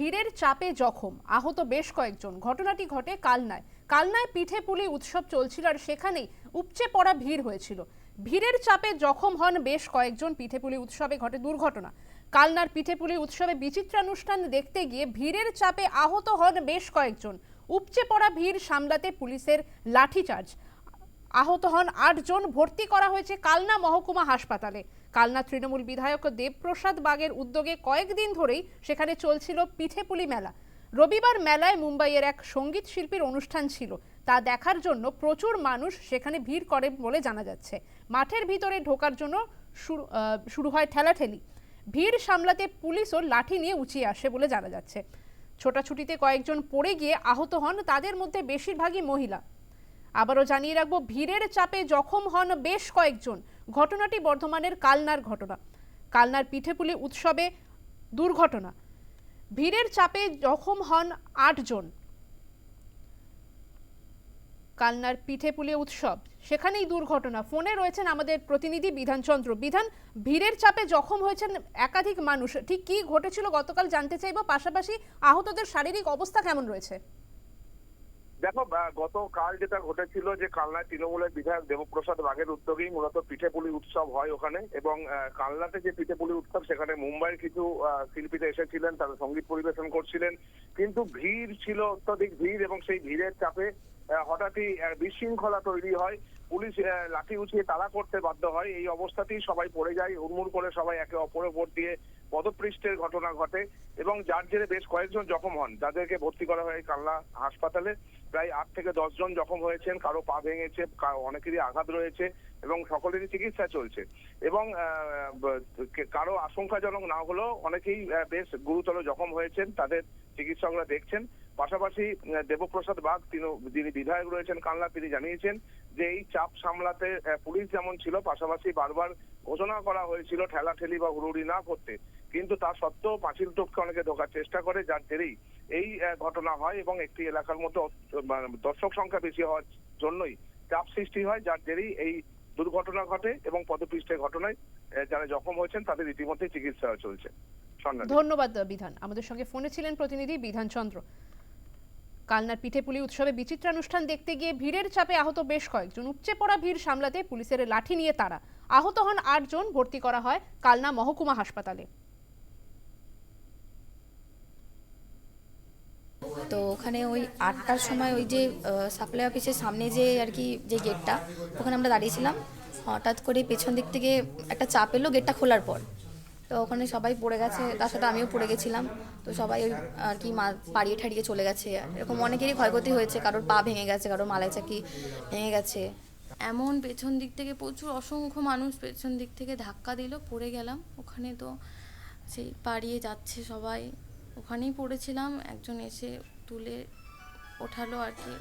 ভিড়ের চাপে জখম। আহত বেশ কয়েকজন। ঘটনাটি ঘটে কালনায়। কালনায় পিঠে পুলি উৎসব চলছিল আর সেখানেই উপচে পড়া ভিড় হয়েছিল। ভিড়ের চাপে জখম হন বেশ কয়েকজন পিঠেপুলি উৎসবে ঘটে দুর্ঘটনা। কালনার পিঠেপুলি উৎসবে বিচিত্রানুষ্ঠান দেখতে গিয়ে ভিড়ের চাপে আহত হন বেশ কয়েকজন। উপচে পড়া ভিড় সামলাতে পুলিশের লাঠিচার্জ। আহত হন আটজন। ভর্তি করা হয়েছে কালনা মহকুমা হাসপাতালে। কালনা তৃণমূল বিধায়ক দেবপ্রসাদ বাগের উদ্যোগে কয়েকদিন ধরেই সেখানে চলছিল পিঠেপুলি মেলা। রবিবার মেলায় মুম্বাইয়ের এক সংগীত শিল্পীর অনুষ্ঠান ছিল। তা দেখার জন্য প্রচুর মানুষ সেখানে ভিড় করে বলে জানা যাচ্ছে। মাঠের ভিতরে ঢোকার জন্য শুরু হয় ঠেলাঠেলি। ভিড় সামলাতে পুলিশও লাঠি নিয়ে উঁচিয়ে আসে বলে জানা যাচ্ছে। ছোটাছুটিতে কয়েকজন পড়ে গিয়ে আহত হন, তাদের মধ্যে বেশিরভাগই মহিলা। আবারও জানিয়ে রাখব, ভিড়ের চাপে জখম হন বেশ কয়েকজন। ঘটনাটি বর্ধমানের কালনার ঘটনা। কালনার পিঠেপুলি উৎসবে দুর্ঘটনা। ভিড়ের চাপে জখম হন আটজন কালনার পিঠেপুলি উৎসব, সেখানেই দুর্ঘটনা। ফোনে রয়েছেন আমাদের প্রতিনিধি বিধানচন্দ্র বিধান, ভিড়ের চাপে জখম হয়েছেন একাধিক মানুষ। ঠিক কি ঘটেছিল গতকাল জানতে চাইব? পাশাপাশি আহতদের শারীরিক অবস্থা কেমন রয়েছে? দেখো গতকাল যেটা ঘটেছিল যে কালনায় তৃণমূলের বিধায়ক দেবপ্রসাদ বাগের উদ্যোগেই মূলত পিঠেপুলি উৎসব হয় ওখানে এবং কালনাতে যে পিঠেপুলি উৎসব সেখানে মুম্বাইয়ের কিছু শিল্পীরা এসেছিলেন তারা সংগীত পরিবেশন করছিলেন। কিন্তু ভিড় ছিল অত্যধিক ভিড় এবং সেই ভিড়ের চাপে হঠাৎই বিশৃঙ্খলা তৈরি হয়। পুলিশ লাঠি উঠিয়ে তাড়া করতে বাধ্য হয়। এই অবস্থাতেই সবাই পড়ে যায়, হুড়মুড় করে সবাই একে অপরের উপর দিয়ে পদপৃষ্ঠের ঘটনা ঘটে এবং যার জেরে বেশ কয়েকজন জখম হন। যাদেরকে ভর্তি করা হয় কালনা হাসপাতালে। প্রায় আট থেকে দশ জন জখম হয়েছেন, কারও পা ভেঙেছে অনেকেরই আঘাত রয়েছে এবং সকলেরই চিকিৎসা চলছে। এবং কারও আশঙ্কাজনক না হলেও অনেকেই বেশ গুরুতর জখম হয়েছেন, তাদের চিকিৎসকরা দেখছেন। পাশাপাশি দেবপ্রসাদ বাগ, তিনি, যিনি বিধায়ক রয়েছেন কালনা, তিনি জানিয়েছেন যে এই চাপ সামলাতে পুলিশ যেমন ছিল, পাশাপাশি বারবার ঘোষণা করা হয়েছিল, ঠেলাঠেলি বা হুড়ুড়ি না করতে। কিন্তু তা সত্ত্বেও পাঁচিল টপকে অনেকে ঢোকার চেষ্টা করে, যার জেরেই এই ঘটনা হয় এবং একটি এলাকার মতো দর্শক সংখ্যা বেশি হওয়ার জন্যই চাপ সৃষ্টি হয়, যার জেরেই এই দুর্ঘটনা ঘটে এবং পদপৃষ্ঠের ঘটনায় যারা জখম হয়েছেন তাদের ইতিমধ্যে চিকিৎসা চলছে। ধন্যবাদ বিধান। আমাদের সঙ্গে ফোনে ছিলেন প্রতিনিধি বিধানচন্দ্র কালনার পিঠেপুলি উৎসবে বিচিত্রানুষ্ঠান দেখতে গিয়ে ভিড়ের চাপে আহত বেশ কয়েকজন। উপচে পড়া ভিড় সামলাতে পুলিশের লাঠি নিয়ে তারা। আহত হন আটজন, ভর্তি করা হয় কালনা মহকুমা হাসপাতালে। তো ওখানে ওই আটটার সময় ওই যে সাপ্লাই অফিসের সামনে যে আর কি, যে গেটটা ওখানে আমরা দাঁড়িয়েছিলাম। হঠাৎ করে পেছন দিক থেকে একটা চাপ এলো গেটটা খোলার পর। তো ওখানে সবাই পড়ে গেছে, তার সাথে আমিও পড়ে গেছিলাম। তো সবাই ওই আর কি মা, পাড়িয়ে ঠাড়িয়ে চলে গেছে। এরকম অনেকেরই ক্ষয়ক্ষতি হয়েছে, কারোর পা ভেঙে গেছে, কারোর মালাই চাকি ভেঙে গেছে। এমন পেছন দিক থেকে প্রচুর অসংখ্য মানুষ পেছন দিক থেকে ধাক্কা দিল, পড়ে গেলাম। ওখানে তো সেই পাড়িয়ে যাচ্ছে সবাই। ওখানেই পড়েছিলাম, একজন এসে তুলে ওঠালো আর কি।